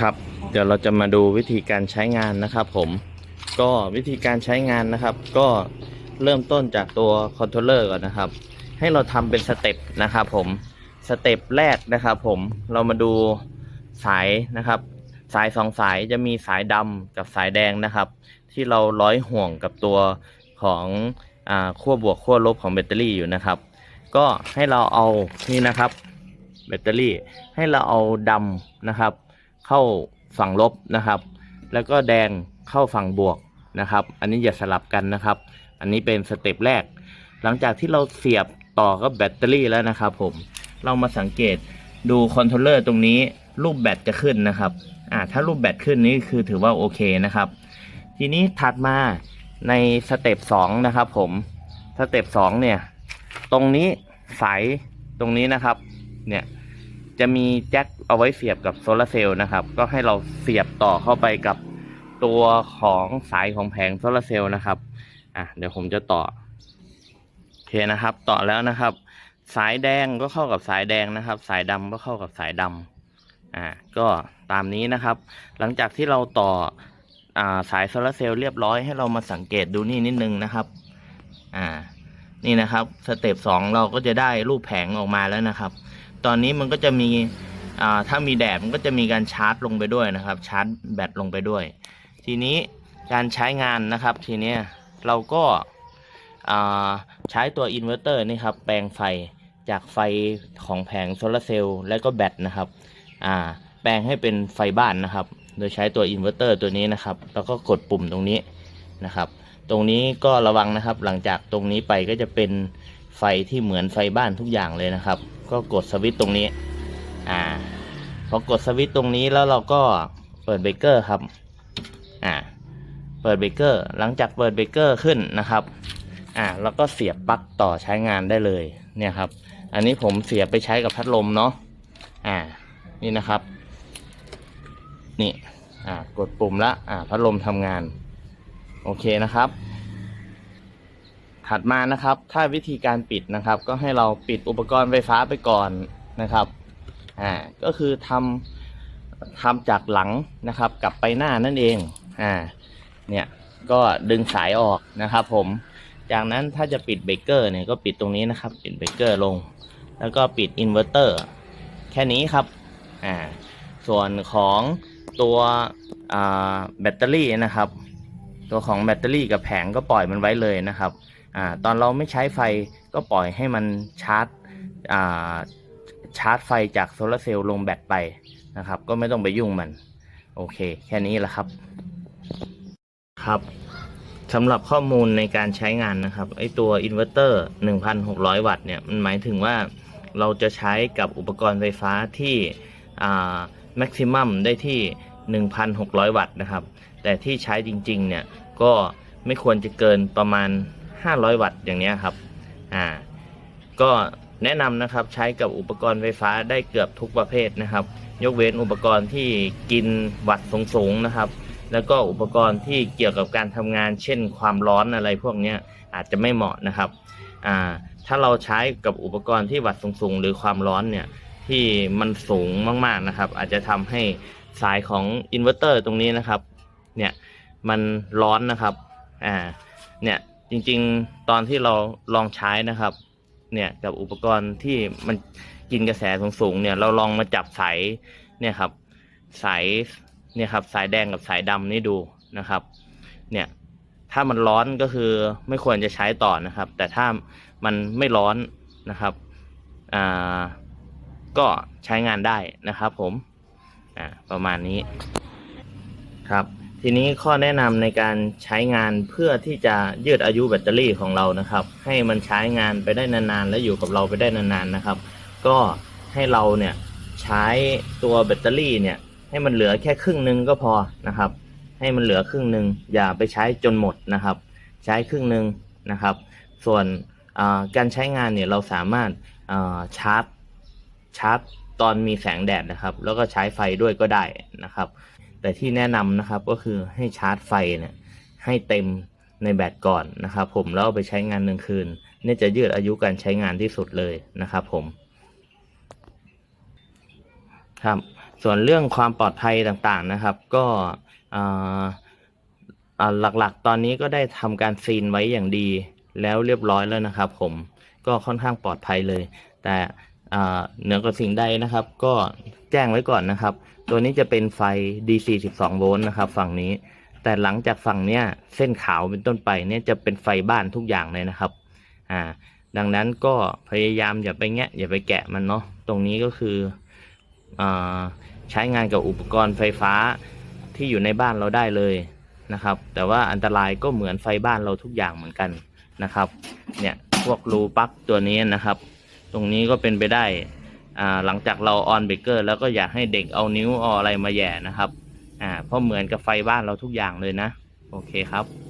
ครับ เดี๋ยวเราจะมาดูวิธีการใช้งานนะครับผม ก็วิธีการใช้งานนะครับ ก็เริ่มต้นจากตัวคอนโทรลเลอร์ก่อนนะครับ ให้เราทำเป็นสเต็ปนะครับผม สเต็ปแรกนะครับผม เรามาดูสายนะครับ สายสองสายจะมีสายดำกับสายแดงนะครับ ที่เราร้อยห่วงกับตัวของอขั้วบวกขั้วลบของแบตเตอรี่อยู่นะครับ ก็ให้เราเอานี่นะครับแบตเตอรี่ให้เราเอาดำนะครับ เข้าฝั่งลบนะครับ แล้วก็แดงเข้าฝั่งบวกนะครับ อันนี้อย่าสลับกันนะครับ อันนี้เป็นสเต็ปแรก หลังจากที่เราเสียบต่อกับแบตเตอรี่แล้วนะครับ ผมเรามาสังเกตดูคอนโทรลเลอร์ตรงนี้รูปแบตจะขึ้นนะครับอ่าถ้ารูปแบตขึ้นนี่คือถือว่าโอเคนะครับ ทีนี้ถัดมาในสเต็ปสองนะครับ ผมสเต็ปสองเนี่ย ตรงนี้สายตรงนี้นะครับ เนี่ยจะมีแจ็ค เอาไว้เสียบกับโซลาร์เซลล์นะครับ ก็ให้เราเสียบต่อเข้าไปกับตัวของสายของแผงโซลาร์เซลล์นะครับอะเดี๋ยวผมจะต่อโอเคนะครับ ต่อแล้วนะครับ สายแดงก็เข้ากับสายแดงนะครับ สายดำก็เข้ากับสายดำอ่าก็ตามนี้นะครับ หลังจากที่เราต่ออ่าสายโซลาร์เซลล์เรียบร้อยให้เรามาสังเกตดูนี่นิดนึงนะครับอ่านี่นะครับสเต็ปสองเราก็จะได้รูปแผงออกมาแล้วนะครับ ตอนนี้มันก็จะมี ถ้ามีแดดมันก็จะมีการชาร์จลงไปด้วยนะครับ ชาร์จแบตลงไปด้วย ทีนี้การใช้งานนะครับทีนี้เราก็ใช้ตัวอินเวอร์เตอร์นี่ครับแปลงไฟจากไฟของแผงโซลาร์เซลล์และก็แบตนะครับแปลงให้เป็นไฟบ้านนะครับ โดยใช้ตัวอินเวอร์เตอร์ตัวนี้นะครับ แล้วก็กดปุ่มตรงนี้นะครับ ตรงนี้ก็ระวังนะครับ หลังจากตรงนี้ไปก็จะเป็นไฟที่เหมือนไฟบ้านทุกอย่างเลยนะครับ ก็กดสวิตช์ตรงนี้ อ่าพอกดสวิตช์ตรงนี้แล้วเราก็เปิดเบรกเกอร์ครับอ่าเปิดเบรกเกอร์หลังจากเปิดเบรกเกอร์ขึ้นนะครับอ่าแล้วก็เสียบปลั๊กต่อใช้งานได้เลยเนี่ยครับ อันนี้ผมเสียบไปใช้กับพัดลมเนาะอ่านี่นะครับ นี่อ่ากดปุ่มละอ่าพัดลมทำงาน โอเคนะครับ ถัดมานะครับ ถ้าวิธีการปิดนะครับ ก็ให้เราปิดอุปกรณ์ไฟฟ้าไปก่อนนะครับ อ่าก็คือทำทำจากหลังนะครับกลับไปหน้านั่นเองอ่าเนี่ยก็ดึงสายออกนะครับผมจากนั้นถ้าจะปิดเบรกเกอร์เนี่ยก็ปิดตรงนี้นะครับ ปิดเบรกเกอร์ลง แล้วก็ปิดอินเวอร์เตอร์แค่นี้ครับอ่าส่วนของตัวแบตเตอรี่นะครับ ตัวของแบตเตอรี่กับแผงก็ปล่อยมันไว้เลยนะครับอ่าตอนเราไม่ใช้ไฟก็ปล่อยให้มันชาร์จอ่า ชาร์จไฟจากโซลาร์เซลล์ลงแบตไปนะครับ ก็ไม่ต้องไปยุ่งมัน โอเค แค่นี้แหละครับ ครับสำหรับข้อมูลในการใช้งานนะครับไอตัวอินเวอร์เตอร์1,600 วัตต์เนี่ยมันหมายถึงว่าเราจะใช้กับอุปกรณ์ไฟฟ้าที่อ่าแม็กซิมัมได้ที่ 1,600 วัตต์นะครับ แต่ที่ใช้จริงๆเนี่ยก็ไม่ควรจะเกินประมาณ 500 วัตต์อย่างนี้ครับอ่าก็ แนะนำนะครับใช้กับอุปกรณ์ไฟฟ้าได้เกือบทุกประเภทนะครับ ยกเว้นอุปกรณ์ที่กินวัตต์สูงๆนะครับ แล้วก็อุปกรณ์ที่เกี่ยวกับการทำงาน เช่น ความร้อนอะไรพวกนี้อาจจะไม่เหมาะนะครับถ้าเราใช้กับอุปกรณ์ที่วัตต์สูงๆ หรือความร้อนเนี่ยที่มันสูงมากๆนะครับ อาจจะทำให้สายของอินเวอร์เตอร์ตรงนี้นะครับเนี่ยมันร้อนนะครับอ่าเนี่ยจริงๆ ตอนที่เราลองใช้นะครับ เนี่ยกับอุปกรณ์ที่มันกินกระแสสูงๆเนี่ยเราลองมาจับสายเนี่ยครับสายเนี่ยครับสายแดงกับสายดำนี่ดูนะครับ เนี่ยถ้ามันร้อนก็คือไม่ควรจะใช้ต่อนะครับ แต่ถ้ามันไม่ร้อนนะครับอ่าก็ใช้งานได้นะครับผมอ่าประมาณนี้ครับ ทีนี้ข้อแนะนำในการใช้งานเพื่อที่จะยืดอายุแบตเตอรี่ของเรานะครับ ให้มันใช้งานไปได้นานๆ และอยู่กับเราไปได้นานๆนะครับ ก็ให้เราเนี่ยใช้ตัวแบตเตอรี่เนี่ยให้มันเหลือแค่ครึ่งหนึ่งก็พอนะครับ ให้มันเหลือครึ่งหนึ่งอย่าไปใช้จนหมดนะครับ ใช้ครึ่งหนึ่งนะครับ ส่วนการใช้งานเนี่ยเราสามารถชาร์จชาร์จตอนมีแสงแดดนะครับ แล้วก็ใช้ไฟด้วยก็ได้นะครับ แต่ที่แนะนำนะครับก็คือให้ชาร์จไฟเนี่ยให้เต็มในแบตก่อนนะครับผมแล้วเอาไปใช้งานหนึ่งคืนนี่จะยืดอายุการใช้งานที่สุดเลยนะครับผมครับส่วนเรื่องความปลอดภัยต่างๆนะครับ ก็อ่าหลักๆ ตอนนี้ก็ได้ทำการซีนไว้อย่างดีแล้วเรียบร้อยแล้วนะครับ ผมก็ค่อนข้างปลอดภัยเลย แต่ เหนือกว่าสิ่งใดนะครับ ก็แจ้งไว้ก่อนนะครับ ตัวนี้จะเป็นไฟ DC 12 โวลต์นะครับ ฝั่งนี้ แต่หลังจากฝั่งเนี้ยเส้นขาวเป็นต้นไปเนี่ยจะเป็นไฟบ้านทุกอย่างเลยนะครับ อ่า ดังนั้นก็พยายามอย่าไปแงะอย่าไปแกะมันเนาะตรงนี้ก็คืออาใช้งานกับอุปกรณ์ไฟฟ้าที่อยู่ในบ้านเราได้เลยนะครับ แต่ว่าอันตรายก็เหมือนไฟบ้านเราทุกอย่างเหมือนกันนะครับ เนี่ยพวกรูปลั๊กตัวนี้นะครับ รงนี้ก็เป็นไปได้อ่าหลังจากเราออนเบรกเกอร์แล้วก็อยากให้เด็กเอานิ้วเอาอะไรมาแย่นะครับ อ่าเพราะเหมือนกับไฟบ้านเราทุกอย่างเลยนะ โอเคครับ